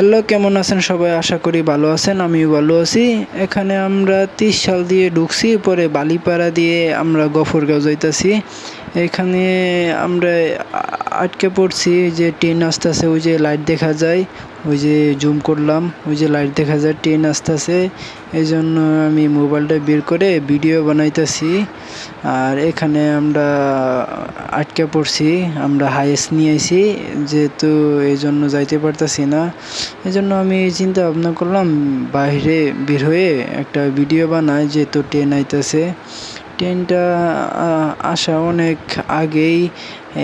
Hello, কেমন আছেন সবাই? আশা করি ভালো আছেন, আমিও ভালো আছি। এখানে আমরা তিস সাল দিয়ে ঢুকছি, পরে বালিপাড়া দিয়ে আমরা গফরগাঁও যাইতাছি। এখানে আমরা আটকে পড়ছি যে ট্রেন আসতেছে, ওই যে লাইট দেখা যায়, ওই যে জুম করলাম, ওই যে লাইট দেখা যায় ট্রেন আসতেছে এই জন্য আমি মোবাইলটা বের করে ভিডিও বানাইতেছি, আর এখানে আমরা আটকে পড়ছি, আমরা হাইয়েস্ট নিয়ে আইছি, যেহেতু এই জন্য যাইতে পারতাছি না এই জন্য আমি চিন্তা ভাবনা করলাম, বাইরে বের হয়ে একটা ভিডিও বানাই, যেহেতু ট্রেন আইতেছে ট্রেনটা আসা অনেক আগেই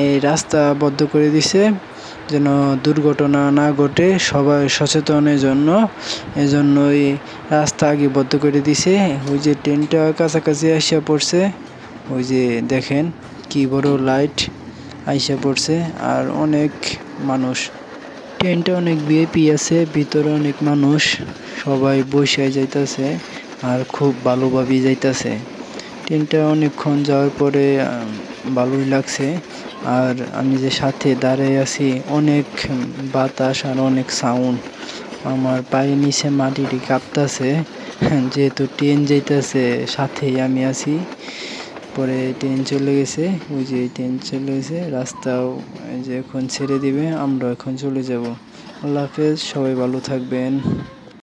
এই রাস্তা বদ্ধ করে দিছে, যেন দুর্ঘটনা না ঘটে সবাই সচেতনের জন্য এজন্যই রাস্তা আগে বদ্ধ করে দিছে। ওই যে ট্রেনটা কাছাকাছি আসিয়া পড়ছে, ওই যে দেখেন কি বড় লাইট আইসা পড়ছে, আর অনেক মানুষ। ট্রেনটা অনেক ভিআইপি আছে, ভিতরে অনেক মানুষ, সবাই বসে যাইতাছে, আর খুব ভালোভাবেই যাইতাছে। ট্রেনটা অনেকক্ষণ যাওয়ার পরে ভালোই লাগছে। আর আমি যে সাথে দাঁড়ায় আছি, অনেক বাতাস আর অনেক সাউন্ড আমার পায়ের নিচে মাটিটি কাঁপতাছে। যেহেতু ট্রেন যাইতাছে, সাথেই আমি আছি। পরে ট্রেন চলে গেছে। ওই যে ট্রেন চলে গেছে। রাস্তাও যে এখন ছেড়ে দিবে আমরা এখন চলে যাব। আল্লাহ হাফেজ, সবাই ভালো থাকবেন।